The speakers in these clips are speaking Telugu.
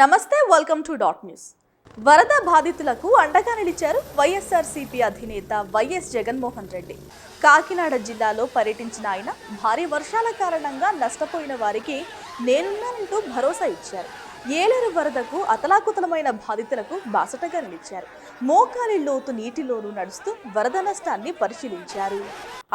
నమస్తే వెల్కమ్ టు డాట్ న్యూస్ వరద బాధితులకు అండగా నిలిచారు వైఎస్ఆర్సీపీ అధినేత వైఎస్ జగన్మోహన్ రెడ్డి. కాకినాడ జిల్లాలో పర్యటించిన ఆయన భారీ వర్షాల కారణంగా నష్టపోయిన వారికి నేనున్నానంటూ భరోసా ఇచ్చారు. ఏలేరు వరదకు అతలాకుతలమైన బాధితులకు బాసటగా నిలిచారు. మోకాలి లోతు నీటిలోనూ నడుస్తూ వరద నష్టాన్ని పరిశీలించారు.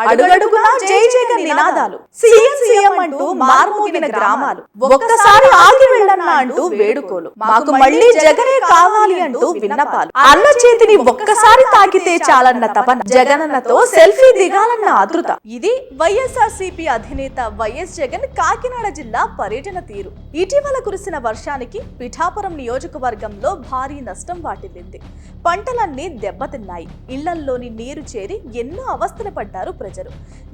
అడుగడుగునా జై జగన్ నినాదాలు. సీఎం సీఎం అంటూ మార్మోగిన గ్రామాలు. ఒక్కసారి ఆగి వెళ్ళన్నా అంటూ వేడుకోలు. మాకు మళ్ళీ జగనే కావాలి అంటూ విన్నపాలు. అన్న చేతిని ఒక్కసారి తాకితే చాలన్న తపన జగనన్నతో సెల్ఫీ దిగాలన్న ఆతృత. ఇది వైఎస్ఆర్ సిపి అధినేత వైఎస్ జగన్ కాకినాడ జిల్లా పర్యటన తీరు. ఇటీవల కురిసిన వర్షానికి పిఠాపురం నియోజకవర్గంలో భారీ నష్టం వాటిల్లింది. పంటలన్నీ దెబ్బతిన్నాయి. ఇళ్ళల్లోని నీరు చేరి ఎన్నో అవస్థలు పడ్డారు ప్రజలు.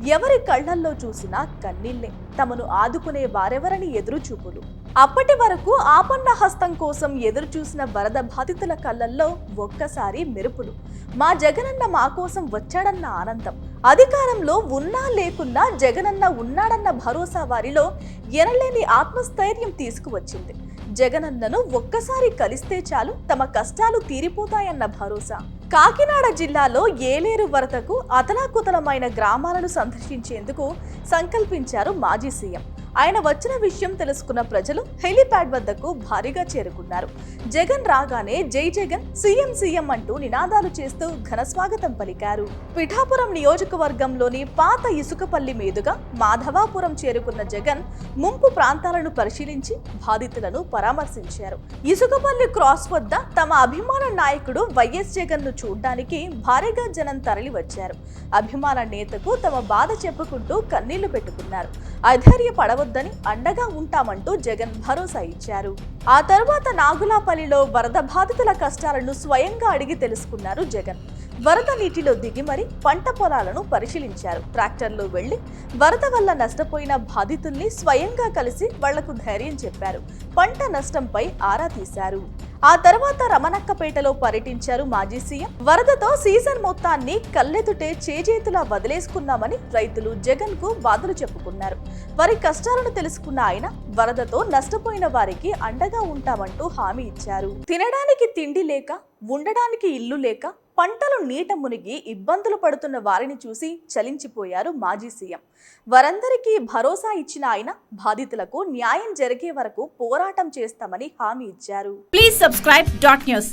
ఎవరి కళ్ళల్లో చూసినా కన్నీళ్ళే తమను ఆదుకునే వారెవరని ఎదురు చూపులు అప్పటి వరకు ఆపన్న హస్తం కోసం ఎదురు చూసిన వరద బాధితుల కళ్ళల్లో ఒక్కసారి మెరుపులు. మా జగనన్న మా కోసం వచ్చాడన్న ఆనందం. అధికారంలో ఉన్నా లేకున్నా జగనన్న ఉన్నాడన్న భరోసా వారిలో ఎనలేని ఆత్మస్థైర్యం తీసుకువచ్చింది. జగనన్నను ఒక్కసారి కలిస్తే చాలు తమ కష్టాలు తీరిపోతాయన్న భరోసా. కాకినాడ జిల్లాలో ఏలేరు వరదకు అతలాకుతలమైన గ్రామాలను సందర్శించేందుకు సంకల్పించారు మాజీ సీఎం. ఆయన వచ్చిన విషయం తెలుసుకున్న ప్రజలు హెలీప్యాడ్ వద్దకు భారీగా చేరుకున్నారు. జగన్ రాగానే జై జగన్ సీఎం సీఎం అంటూ నినాదాలు చేస్తూ ఘన స్వాగతం పలికారు. పిఠాపురం నియోజకవర్గంలోని పాత ఇసుకపల్లి మీదుగా మాధవాపురం చేరుకున్న జగన్ ముంపు ప్రాంతాలను పరిశీలించి బాధితులను పరామర్శించారు. ఇసుకపల్లి క్రాస్ వద్ద తమ అభిమాన నాయకుడు వైఎస్ జగన్ను చూడ్డానికి భారీగా జనం తరలి వచ్చారు అభిమాన నేతకు తమ బాధ చెప్పుకుంటూ కన్నీళ్ళు పెట్టుకున్నారు. అధైర్య పడవద్దని అండగా ఉంటామంటూ జగన్ భరోసా ఇచ్చారు. ఆ తర్వాత నాగులాపల్లిలో వరద బాధితుల కష్టాలను స్వయంగా అడిగి తెలుసుకున్నారు జగన్. వరద నీటిలో దిగి మరి పంట పొలాలను పరిశీలించారు. ట్రాక్టర్లో వెళ్ళి వరద వల్ల నష్టపోయిన బాధితుల్ని స్వయంగా కలిసి వాళ్ళకు ధైర్యం చెప్పారు. పంట నష్టంపై ఆరా తీశారు. ఆ తర్వాత రమణక్కపేటలో పర్యటించారు మాజీ సీఎం. వరదతో సీజన్ మొత్తాన్ని కళ్ళెదుటే చేజేతులా వదిలేసుకున్నామని రైతులు జగన్కు బాధలు చెప్పుకున్నారు. వారి కష్టాలను తెలుసుకున్న ఆయన వరదతో నష్టపోయిన వారికి అండగా ఉంటామంటూ హామీ ఇచ్చారు. తినడానికి తిండి లేక ఉండడానికి ఇల్లు లేక పంటలు నీట మునిగి ఇబ్బందులు పడుతున్న వారిని చూసి చలించిపోయారు మాజీ సీఎం. వారందరికీ భరోసా ఇచ్చిన ఆయన బాధితులకు న్యాయం జరిగే వరకు పోరాటం చేస్తామని హామీ ఇచ్చారు. Please subscribe dot news